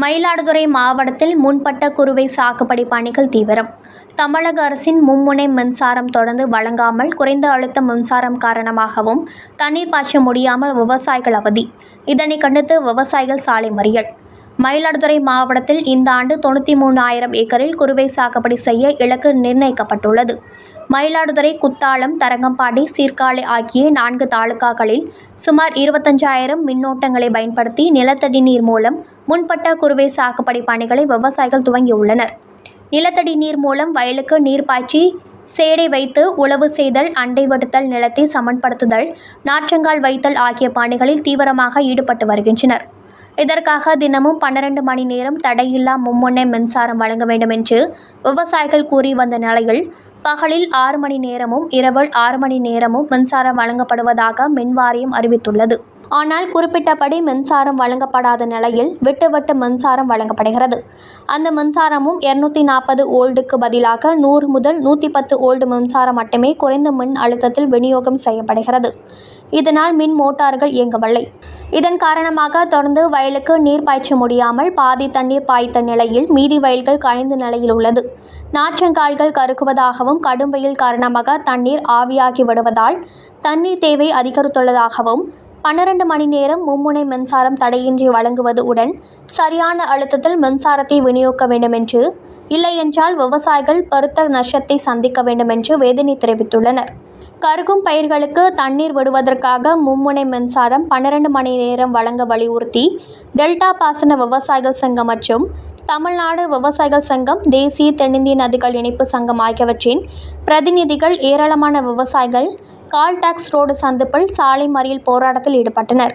மயிலாடுதுறை மாவட்டத்தில் முன்பட்ட குறுவை சாகுபடி பணிகள் தீவிரம். தமிழக அரசின் மும்முனை மின்சாரம் தொடர்ந்து வழங்காமல் குறைந்த அழுத்த மின்சாரம் காரணமாகவும் தண்ணீர் பாய்ச்ச முடியாமல் விவசாயிகள் அவதி. இதனை கண்டித்து விவசாயிகள் சாலை மறியல். மயிலாடுதுறை மாவட்டத்தில் இந்த ஆண்டு தொண்ணூற்றி மூணாயிரம் ஏக்கரில் குறுவை சாகுபடி செய்ய இலக்கு நிர்ணயிக்கப்பட்டுள்ளது. மயிலாடுதுறை குத்தாலம் தரங்கம்பாடி சீர்காழி ஆகிய நான்கு தாலுகாக்களில் சுமார் இருபத்தஞ்சாயிரம் மின்னோட்டங்களை பயன்படுத்தி நிலத்தடி நீர் மூலம் முன்பட்ட குறுவை சாகுபடி பணிகளை விவசாயிகள் துவங்கியுள்ளனர். நிலத்தடி நீர் மூலம் வயலுக்கு நீர் பாய்ச்சி சேடை வைத்து உழவு செய்தல் அண்டை வடுத்தல் நிலத்தை சமன்படுத்துதல் நாற்றங்கால் வைத்தல் ஆகிய பணிகளில் தீவிரமாக ஈடுபட்டு வருகின்றனர். இதற்காக தினமும் பன்னிரண்டு மணி நேரம் தடையில்லா மும்முனை மின்சாரம் வழங்க வேண்டும் என்று விவசாயிகள் கூறி வந்த நிலையில் பகலில் ஆறு மணி நேரமும் இரவல் ஆறு மணி நேரமும் மின்சாரம் வழங்கப்படுவதாக மின்வாரியம் அறிவித்துள்ளது. ஆனால் குறிப்பிட்டபடி மின்சாரம் வழங்கப்படாத நிலையில் விட்டு விட்டு மின்சாரம் வழங்கப்படுகிறது. அந்த மின்சாரமும் இருநூத்தி நாற்பது ஓல்டுக்கு பதிலாக நூறு முதல் நூற்றி பத்து ஓல்டு மின்சாரம் மட்டுமே குறைந்த மின் அழுத்தத்தில் விநியோகம் செய்யப்படுகிறது. இதனால் மின் மோட்டார்கள் இயங்கவில்லை. இதன் காரணமாக தொடர்ந்து வயலுக்கு நீர் பாய்ச்ச முடியாமல் பாதி தண்ணீர் பாய்த்த நிலையில் மீதி வயல்கள் காய்ந்த நிலையில் உள்ளது. நாற்றங்கால்கள் கருக்குவதாகவும் கடும் வெயில் காரணமாக தண்ணீர் ஆவியாகி விடுவதால் தண்ணீர் தேவை அதிகரித்துள்ளதாகவும் பன்னிரண்டு மணி நேரம் மும்முனை மின்சாரம் தடையின்றி வழங்குவது உடன் சரியான அழுத்தத்தில் மின்சாரத்தை விநியோகிக்க வேண்டும் என்று இல்லையென்றால் விவசாயிகள் பருத்த நஷ்டத்தை சந்திக்க வேண்டும் என்று வேதனை தெரிவித்துள்ளனர். கருகும் பயிர்களுக்கு தண்ணீர் விடுவதற்காக மும்முனை மின்சாரம் பன்னிரண்டு மணி நேரம் வழங்க வலியுறுத்தி டெல்டா பாசன விவசாயிகள் சங்கம் மற்றும் தமிழ்நாடு விவசாயிகள் சங்கம் தேசிய தென்னிந்திய நதிகள் இணைப்பு சங்கம் ஆகியவற்றின் பிரதிநிதிகள் ஏராளமான விவசாயிகள் கால் டாக்ஸ் ரோடு சந்திப்பில் சாலை மறியல் போராட்டத்தில் ஈடுபட்டனர்.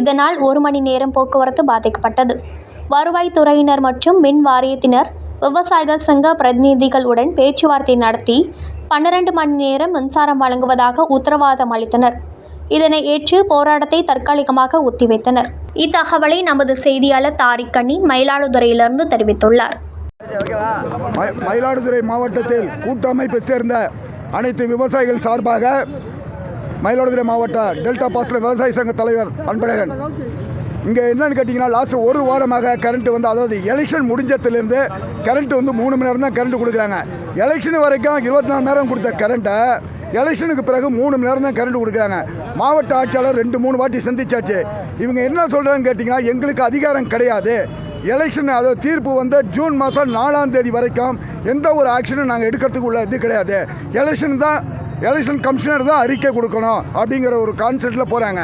இதனால் ஒரு மணி நேரம் போக்குவரத்து பாதிக்கப்பட்டது. வருவாய்த்துறையினர் மற்றும் மின் வாரியத்தினர் விவசாயிகள் சங்க பிரதிநிதிகளுடன் பேச்சுவார்த்தை நடத்தி பன்னிரண்டு மணி நேரம் மின்சாரம் வழங்குவதாக உத்தரவாதம் அளித்தனர். இதனை ஏற்று போராட்டத்தை தற்காலிகமாக ஒத்திவைத்தனர். இத்தகவலை நமது செய்தியாளர் தாரிக்கண்ணி மயிலாடுதுறையிலிருந்து தெரிவித்துள்ளார். மயிலாடுதுறை மாவட்டத்தில் கூட்டமைப்பை சேர்ந்த அனைத்து விவசாயிகள் சார்பாக மயிலாடுதுறை மாவட்ட டெல்டா பாசன விவசாய சங்க தலைவர் அன்பழகன். இங்கே என்னன்னு கேட்டிங்கன்னா லாஸ்ட் ஒரு வாரமாக கரண்ட் வந்து அதாவது எலெக்ஷன் முடிஞ்சதுலேருந்து கரண்ட் வந்து மூணு மணி நேரம் தான் கரண்ட் கொடுக்குறாங்க. எலெக்ஷன் வரைக்கும் இருபத்தி நாலு நேரம் கொடுத்த கரண்ட்டை எலெக்ஷனுக்கு பிறகு மூணு மணி நேரம் தான் கரண்ட் கொடுக்குறாங்க. மாவட்ட ஆட்சியாளர் ரெண்டு மூணு வாட்டி சந்திச்சாச்சு. இவங்க என்ன சொல்கிறாங்கன்னு கேட்டிங்கன்னா எங்களுக்கு அதிகாரம் கிடையாது. எலெக்ஷன் அதாவது தீர்ப்பு வந்து ஜூன் மாதம் நாலாம் தேதி வரைக்கும் எந்த ஒரு ஆக்ஷனும் நாங்கள் எடுக்கிறதுக்கு உள்ள இது கிடையாது. எலெக்ஷன் தான் எலெக்ஷன் கமிஷனர் தான் அறிக்கை கொடுக்கணும் அப்படிங்கிற ஒரு கான்செப்டில் போகிறாங்க